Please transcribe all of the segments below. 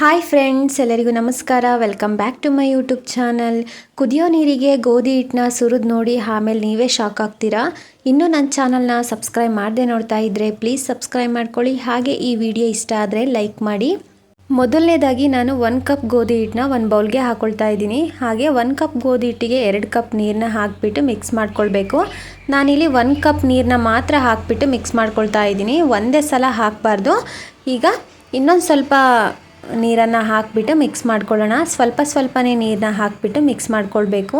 Hi friends ಎಲ್ಲರಿಗೂ ನಮಸ್ಕಾರ. Welcome back to my YouTube channel ಕುದಿಯೋ ನೀರಿಗೆ ಗೋಧಿ ಹಿಟ್ಟನ್ನ ಸುರಿದು ನೋಡಿ ಆಮೇಲೆ ನೀವೇ ಶಾಕ್ ಆಗ್ತೀರಾ? ಇನ್ನೂ ನನ್ನ ಚಾನಲ್ನ ಸಬ್ಸ್ಕ್ರೈಬ್ ಮಾಡದೆ ನೋಡ್ತಾ ಇದ್ದರೆ ಪ್ಲೀಸ್ ಸಬ್ಸ್ಕ್ರೈಬ್ ಮಾಡ್ಕೊಳ್ಳಿ. ಹಾಗೆ ಈ ವಿಡಿಯೋ ಇಷ್ಟ ಆದರೆ ಲೈಕ್ ಮಾಡಿ. ಮೊದಲನೇದಾಗಿ ನಾನು ಒನ್ ಕಪ್ ಗೋಧಿ ಹಿಟ್ಟನ್ನ ಒಂದು ಬೌಲ್ಗೆ ಹಾಕೊಳ್ತಾ ಇದ್ದೀನಿ. ಹಾಗೆ ಒನ್ ಕಪ್ ಗೋಧಿ ಹಿಟ್ಟಿಗೆ ಎರಡು ಕಪ್ ನೀರನ್ನ ಹಾಕಿಬಿಟ್ಟು ಮಿಕ್ಸ್ ಮಾಡ್ಕೊಳ್ಬೇಕು. ನಾನಿಲ್ಲಿ ಒನ್ ಕಪ್ ನೀರನ್ನ ಮಾತ್ರ ಹಾಕಿಬಿಟ್ಟು ಮಿಕ್ಸ್ ಮಾಡ್ಕೊಳ್ತಾ ಇದ್ದೀನಿ. ಒಂದೇ ಸಲ ಹಾಕಬಾರ್ದು. ಈಗ ಇನ್ನೊಂದು ಸ್ವಲ್ಪ ನೀರನ್ನು ಹಾಕಿಬಿಟ್ಟು ಮಿಕ್ಸ್ ಮಾಡ್ಕೊಳ್ಳೋಣ. ಸ್ವಲ್ಪ ಸ್ವಲ್ಪನೇ ನೀರನ್ನ ಹಾಕಿಬಿಟ್ಟು ಮಿಕ್ಸ್ ಮಾಡ್ಕೊಳ್ಬೇಕು.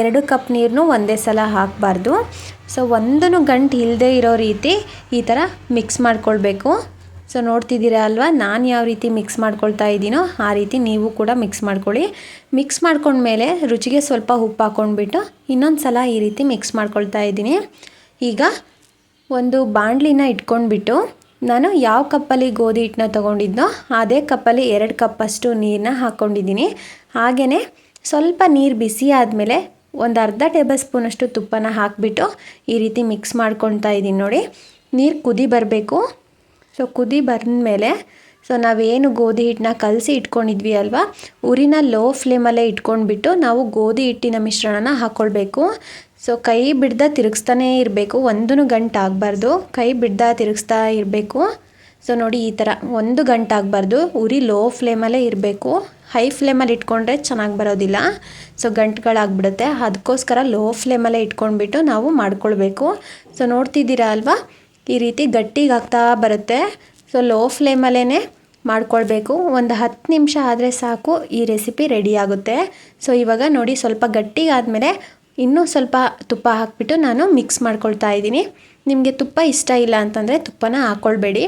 ಎರಡು ಕಪ್ ನೀರನ್ನು ಒಂದೇ ಸಲ ಹಾಕಬಾರ್ದು. ಸೊ ಒಂದೂ ಗಂಟು ಇಲ್ಲದೆ ಇರೋ ರೀತಿ ಈ ಥರ ಮಿಕ್ಸ್ ಮಾಡ್ಕೊಳ್ಬೇಕು. ಸೊ ನೋಡ್ತಿದ್ದೀರಾ ಅಲ್ವಾ? ನಾನು ಯಾವ ರೀತಿ ಮಿಕ್ಸ್ ಮಾಡ್ಕೊಳ್ತಾ ಇದ್ದೀನೋ ಆ ರೀತಿ ನೀವು ಕೂಡ ಮಿಕ್ಸ್ ಮಾಡ್ಕೊಳ್ಳಿ. ಮಿಕ್ಸ್ ಮಾಡ್ಕೊಂಡ್ಮೇಲೆ ರುಚಿಗೆ ಸ್ವಲ್ಪ ಉಪ್ಪು ಹಾಕ್ಕೊಂಡ್ಬಿಟ್ಟು ಇನ್ನೊಂದು ಸಲ ಈ ರೀತಿ ಮಿಕ್ಸ್ ಮಾಡ್ಕೊಳ್ತಾ ಇದ್ದೀನಿ. ಈಗ ಒಂದು ಬಾಣಲಿನ ಇಟ್ಕೊಂಡ್ಬಿಟ್ಟು ನಾನು ಯಾವ ಕಪ್ಪಲ್ಲಿ ಗೋಧಿ ಹಿಟ್ಟನ್ನ ತೊಗೊಂಡಿದ್ದೋ ಅದೇ ಕಪ್ಪಲ್ಲಿ ಎರಡು ಕಪ್ಪಷ್ಟು ನೀರನ್ನ ಹಾಕ್ಕೊಂಡಿದ್ದೀನಿ. ಹಾಗೆಯೇ ಸ್ವಲ್ಪ ನೀರು ಬಿಸಿ ಆದಮೇಲೆ ಒಂದು ಅರ್ಧ ಟೇಬಲ್ ಸ್ಪೂನಷ್ಟು ತುಪ್ಪನ ಹಾಕಿಬಿಟ್ಟು ಈ ರೀತಿ ಮಿಕ್ಸ್ ಮಾಡ್ಕೊಳ್ತಾ ಇದ್ದೀನಿ ನೋಡಿ. ನೀರು ಕುದಿ ಬರಬೇಕು. ಸೊ ಕುದಿ ಬಂದಮೇಲೆ ಸೊ ನಾವೇನು ಗೋಧಿ ಹಿಟ್ಟನ್ನ ಕಲಸಿ ಇಟ್ಕೊಂಡಿದ್ವಿ ಅಲ್ವಾ? ಉರಿನ ಲೋ ಫ್ಲೇಮಲ್ಲೇ ಇಟ್ಕೊಂಡ್ಬಿಟ್ಟು ನಾವು ಗೋಧಿ ಹಿಟ್ಟಿನ ಮಿಶ್ರಣನ ಹಾಕ್ಕೊಳ್ಬೇಕು ಸೊ ಕೈ ಬಿಡ್ದ ತಿರುಗಿಸ್ತಾನೇ ಇರಬೇಕು. ಒಂದೂ ಗಂಟು ಆಗಬಾರ್ದು. ಕೈ ಬಿಡ್ದ ತಿರುಗಿಸ್ತಾ ಇರಬೇಕು. ಸೊ ನೋಡಿ ಈ ಥರ ಒಂದು ಗಂಟು ಆಗಬಾರ್ದು. ಉರಿ ಲೋ ಫ್ಲೇಮಲ್ಲೇ ಇರಬೇಕು. ಹೈ ಫ್ಲೇಮಲ್ಲಿ ಇಟ್ಕೊಂಡ್ರೆ ಚೆನ್ನಾಗಿ ಬರೋದಿಲ್ಲ. ಸೊ ಗಂಟುಗಳಾಗ್ಬಿಡುತ್ತೆ. ಅದಕ್ಕೋಸ್ಕರ ಲೋ ಫ್ಲೇಮಲ್ಲೇ ಇಟ್ಕೊಂಡ್ಬಿಟ್ಟು ನಾವು ಮಾಡ್ಕೊಳ್ಬೇಕು. ಸೊ ನೋಡ್ತಿದ್ದೀರಾ ಅಲ್ವಾ? ಈ ರೀತಿ ಗಟ್ಟಿಗಾಗ್ತಾ ಬರುತ್ತೆ. ಸೊ ಲೋ ಫ್ಲೇಮಲ್ಲೇ ಮಾಡ್ಕೊಳ್ಬೇಕು. ಒಂದು ಹತ್ತು ನಿಮಿಷ ಆದರೆ ಸಾಕು. ಈ ರೆಸಿಪಿ ರೆಡಿ ಆಗುತ್ತೆ. ಸೊ ಇವಾಗ ನೋಡಿ ಸ್ವಲ್ಪ ಗಟ್ಟಿಗಾದಮೇಲೆ ಇನ್ನೂ ಸ್ವಲ್ಪ ತುಪ್ಪ ಹಾಕಿಬಿಟ್ಟು ನಾನು ಮಿಕ್ಸ್ ಮಾಡ್ಕೊಳ್ತಾ ಇದ್ದೀನಿ. ನಿಮಗೆ ತುಪ್ಪ ಇಷ್ಟ ಇಲ್ಲ ಅಂತಂದರೆ ತುಪ್ಪನ ಹಾಕ್ಕೊಳ್ಬೇಡಿ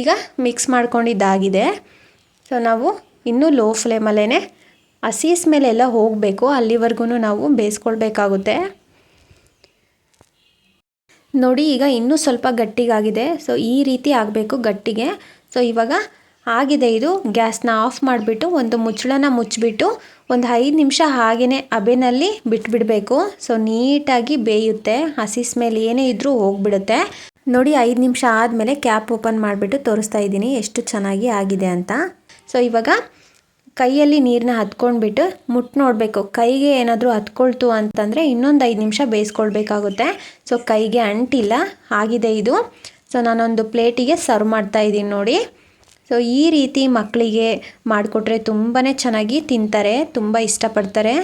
ಈಗ ಮಿಕ್ಸ್ ಮಾಡ್ಕೊಂಡಿದ್ದಾಗಿದೆ. ಸೊ ನಾವು ಇನ್ನೂ ಲೋ ಫ್ಲೇಮಲ್ಲೇ ಹಸಿ ಸ್ಮೆಲೆಲ್ಲ ಹೋಗಬೇಕು. ಅಲ್ಲಿವರೆಗೂ ನಾವು ಬೇಯಿಸ್ಕೊಳ್ಬೇಕಾಗುತ್ತೆ. ನೋಡಿ, ಈಗ ಇನ್ನೂ ಸ್ವಲ್ಪ ಗಟ್ಟಿಗಾಗಿದೆ. ಸೊ ಈ ರೀತಿ ಆಗಬೇಕು ಗಟ್ಟಿಗೆ. ಸೊ ಇವಾಗ ಆಗಿದೆ ಇದು. ಗ್ಯಾಸ್ನ ಆಫ್ ಮಾಡಿಬಿಟ್ಟು ಒಂದು ಮುಚ್ಚಳನ ಮುಚ್ಚಿಬಿಟ್ಟು ಒಂದು ಐದು ನಿಮಿಷ ಹಾಗೆಯೇ ಅಬೆನಲ್ಲಿ ಬಿಟ್ಬಿಡಬೇಕು. ಸೊ, ನೀಟಾಗಿ ಬೇಯುತ್ತೆ. ಹಸಿ ಸ್ಮೆಲ್ ಏನೇ ಇದ್ದರೂ ಹೋಗ್ಬಿಡುತ್ತೆ. ನೋಡಿ, ಐದು ನಿಮಿಷ ಆದಮೇಲೆ ಕ್ಯಾಪ್ ಓಪನ್ ಮಾಡಿಬಿಟ್ಟು ತೋರಿಸ್ತಾ ಇದ್ದೀನಿ ಎಷ್ಟು ಚೆನ್ನಾಗಿ ಆಗಿದೆ ಅಂತ. ಸೊ, ಇವಾಗ ಕೈಯಲ್ಲಿ ನೀರನ್ನ ಹತ್ಕೊಂಡ್ಬಿಟ್ಟು ಮುಟ್ಟು ನೋಡಬೇಕು. ಕೈಗೆ ಏನಾದರೂ ಹತ್ಕೊಳ್ತು ಅಂತಂದರೆ ಇನ್ನೊಂದು ಐದು ನಿಮಿಷ ಬೇಯಿಸ್ಕೊಳ್ಬೇಕಾಗುತ್ತೆ. ಸೊ, ಕೈಗೆ ಅಂಟಿಲ್ಲ. ಆಗಿದೆ ಇದು. ಸೊ, ನಾನೊಂದು ಪ್ಲೇಟಿಗೆ ಸರ್ವ್ ಮಾಡ್ತಾ ಇದ್ದೀನಿ ನೋಡಿ. ಸೊ ಈ ರೀತಿ ಮಕ್ಕಳಿಗೆ ಮಾಡಿಕೊಟ್ರೆ ತುಂಬಾ ಚೆನ್ನಾಗಿ ತಿಂತಾರೆ, ತುಂಬ ಇಷ್ಟಪಡ್ತಾರೆ.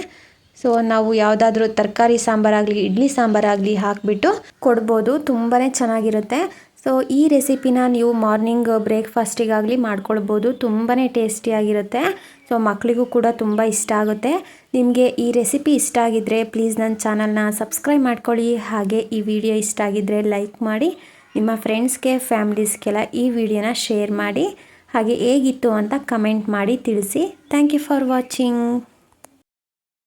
ಸೊ ನಾವು ಯಾವುದಾದ್ರೂ ತರಕಾರಿ ಸಾಂಬಾರಾಗಲಿ, ಇಡ್ಲಿ ಸಾಂಬಾರಾಗಲಿ ಹಾಕಿಬಿಟ್ಟು ಕೊಡ್ಬೋದು ತುಂಬಾ ಚೆನ್ನಾಗಿರುತ್ತೆ. ಸೊ ಈ ರೆಸಿಪಿನ ನೀವು ಮಾರ್ನಿಂಗ್ ಬ್ರೇಕ್ಫಾಸ್ಟಿಗಾಗಲಿ ಮಾಡ್ಕೊಳ್ಬೋದು ತುಂಬಾ ಟೇಸ್ಟಿಯಾಗಿರುತ್ತೆ. ಸೊ ಮಕ್ಕಳಿಗೂ ಕೂಡ ತುಂಬ ಇಷ್ಟ ಆಗುತ್ತೆ. ನಿಮಗೆ ಈ ರೆಸಿಪಿ ಇಷ್ಟ ಆಗಿದ್ದರೆ ಪ್ಲೀಸ್ ನನ್ನ ಚಾನಲ್ನ ಸಬ್ಸ್ಕ್ರೈಬ್ ಮಾಡ್ಕೊಳ್ಳಿ. ಹಾಗೆ ಈ ವಿಡಿಯೋ ಇಷ್ಟ ಆಗಿದ್ದರೆ ಲೈಕ್ ಮಾಡಿ, ನಿಮ್ಮ ಫ್ರೆಂಡ್ಸ್ಗೆ, ಫ್ಯಾಮ್ಲೀಸ್ಗೆಲ್ಲ ಈ ವಿಡಿಯೋನ ಶೇರ್ ಮಾಡಿ. ಹಾಗೆ ಹೇಗಿತ್ತು ಅಂತ ಕಮೆಂಟ್ ಮಾಡಿ ತಿಳಿಸಿ. Thank you for watching